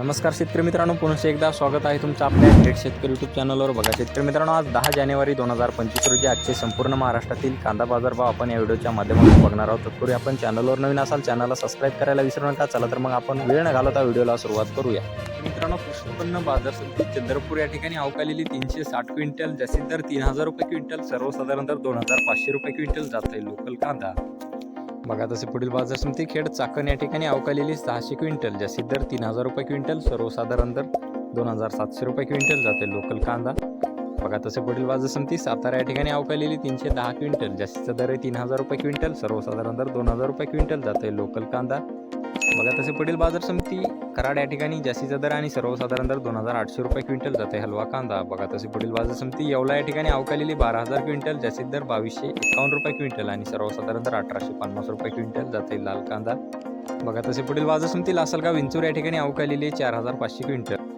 नमस्कार शेतकरी मित्रांनो पुन्हा एकदा स्वागत आहे तुमचं आपल्या थेट शेतकरी यूट्यूब चॅनलवर बघा शेतकरी मित्रांनो आज दहा जानेवारी दोन हजार पंचवीस रोजी आजचे संपूर्ण महाराष्ट्रातील कांदा बाजारभाव आपण या व्हिडिओच्या माध्यमातून बघणार आहोत. तत्पूर्वी आपण चॅनलवर नवीन असाल चॅनलला सबस्क्राईब करायला विसरू नका. चला तर मग आपण वेळ न घालवता व्हिडिओला सुरुवात करूया. मित्रांनो कृषी उत्पन्न बाजार समिती चंद्रपूर या ठिकाणी अवकालेली तीनशे साठ क्विंटल जास्तीत दर तीन हजार रुपये क्विंटल सर्वसाधारण दर दोन हजार पाचशे रुपये क्विंटल जात आहे लोकल कांदा. बघा तसे पुढील बाजार समिती खेड चाकण या ठिकाणी अवकालेली सहाशे क्विंटल जास्तीत दर तीन हजार रुपये क्विंटल सर्वसाधारण दर दोन हजार सातशे रुपये क्विंटल जाते लोकल कांदा. बघा तसे पुढील बाजार समिती सातारा या ठिकाणी अवकालेली तीनशे दहा क्विंटल जास्तीचा दर आहे तीन हजार रुपये क्विंटल सर्वसाधारण दर दोन हजार रुपये क्विंटल जाते लोकल कांदा. बघा तसे पुढील बाजार समिती कराड या ठिकाणी जास्तीचा दर आणि सर्वसाधारण दर दोन हजार आठशे रुपये क्विंटल जाते. हलवा कांदा. बघा तसे पुढील बाजार समिती येवला या ठिकाणी अवकालेली बारा हजार क्विंटल जास्तीत दर बावीसशे एकावन्न रुपये क्विंटल आणि सर्वसाधारण दर अठराशे पन्नास रुपये क्विंटल जाते लाल कांदा. बघा तसे पुढील बाजार समिती लासलगाव विंचूर या ठिकाणी अवकालेली चार हजार पाचशे क्विंटल.